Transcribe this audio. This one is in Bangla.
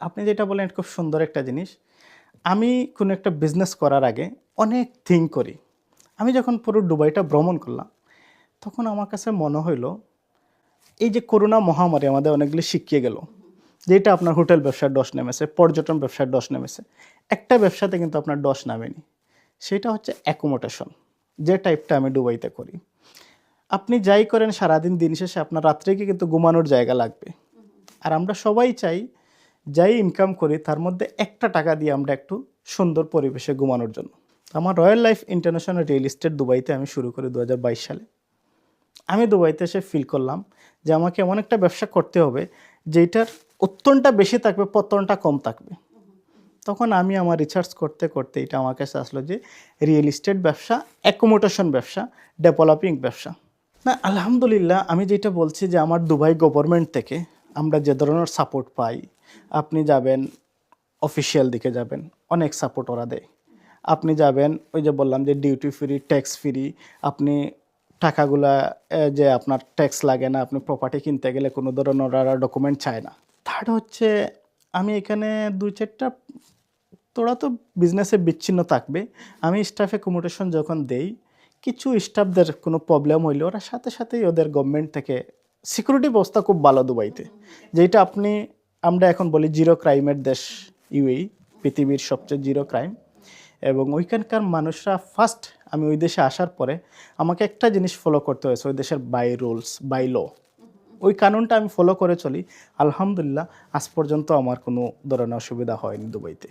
আপনি যেটা বলেন খুব সুন্দর একটা জিনিস। আমি কোনো একটা বিজনেস করার আগে অনেক থিঙ্ক করি। আমি যখন পুরো দুবাইটা ভ্রমণ করলাম, তখন আমার কাছে মনে হইল, এই যে করোনা মহামারী আমাদের অনেকগুলি শিখিয়ে গেল। যেটা আপনার হোটেল ব্যবসার ডস নেমেছে, পর্যটন ব্যবসার ডস নেমেছে, একটা ব্যবসাতে কিন্তু আপনার ডস নামেনি। সেটা হচ্ছে অ্যাকোমোডেশন যে টাইপটা আমি দুবাইতে করি। আপনি যাই করেন, সারাদিন দিন শেষে আপনার রাত্রে কিন্তু ঘুমানোর জায়গা লাগবে। আর আমরা সবাই চাই যাই ইনকাম করি, তার মধ্যে একটা টাকা দিয়ে আমরা একটু সুন্দর পরিবেশে ঘুমানোর জন্য। আমার royal life international real estate দুবাইতে আমি শুরু করি দু হাজার বাইশ সালে। আমি দুবাইতে এসে ফিল করলাম যে আমাকে এমন একটা ব্যবসা করতে হবে যেটার উত্তরটা বেশি থাকবে, পতনটা কম থাকবে। তখন আমি আমার রিসার্চ করতে করতে এটা আমার কাছে আসলো যে রিয়েল এস্টেট ব্যবসা অ্যাকোমোডেশন ব্যবসা ডেভেলপিং ব্যবসা। না, আলহামদুলিল্লাহ আমি যেটা বলছি যে আমার দুবাই গভর্নমেন্ট থেকে আমরা যে ধরনের সাপোর্ট পাই আপনি যাবেন অফিসিয়াল দিকে যাবেন, অনেক সাপোর্ট ওরা দেয়। আপনি যাবেন, ওই যে বললাম যে ডিউটি ফ্রি ট্যাক্স ফ্রি আপনি টাকাগুলা যে আপনার ট্যাক্স লাগে না, আপনি প্রপার্টি কিনতে গেলে কোনো ধরনের ওরা ডকুমেন্ট চায় না। থার্ড হচ্ছে, আমি এখানে দুই চারটা, তোরা তো বিজনেসে বিচ্ছিন্ন থাকবে। আমি স্টাফ অ্যাকোমোডেশন যখন দেই, কিছু স্টাফদের কোনো প্রবলেম হইলে ওরা সাথে সাথেই ওদের গভর্নমেন্ট থেকে সিকিউরিটি ব্যবস্থা খুব ভালো দুবাইতে। যেটা আপনি আমরা এখন বলি জিরো ক্রাইমের দেশ ইউএই, পৃথিবীর সবচেয়ে জিরো ক্রাইম। এবং ওইখানকার মানুষরা ফার্স্ট আমি ওই দেশে আসার পরে আমাকে একটা জিনিস ফলো করতে হয়েছে, ওই দেশের বাই রুলস বাই ল ওই কানুনটা আমি ফলো করে চলি। আলহামদুলিল্লাহ, আজ পর্যন্ত আমার কোনো ধরনের অসুবিধা হয়নি দুবাইতে।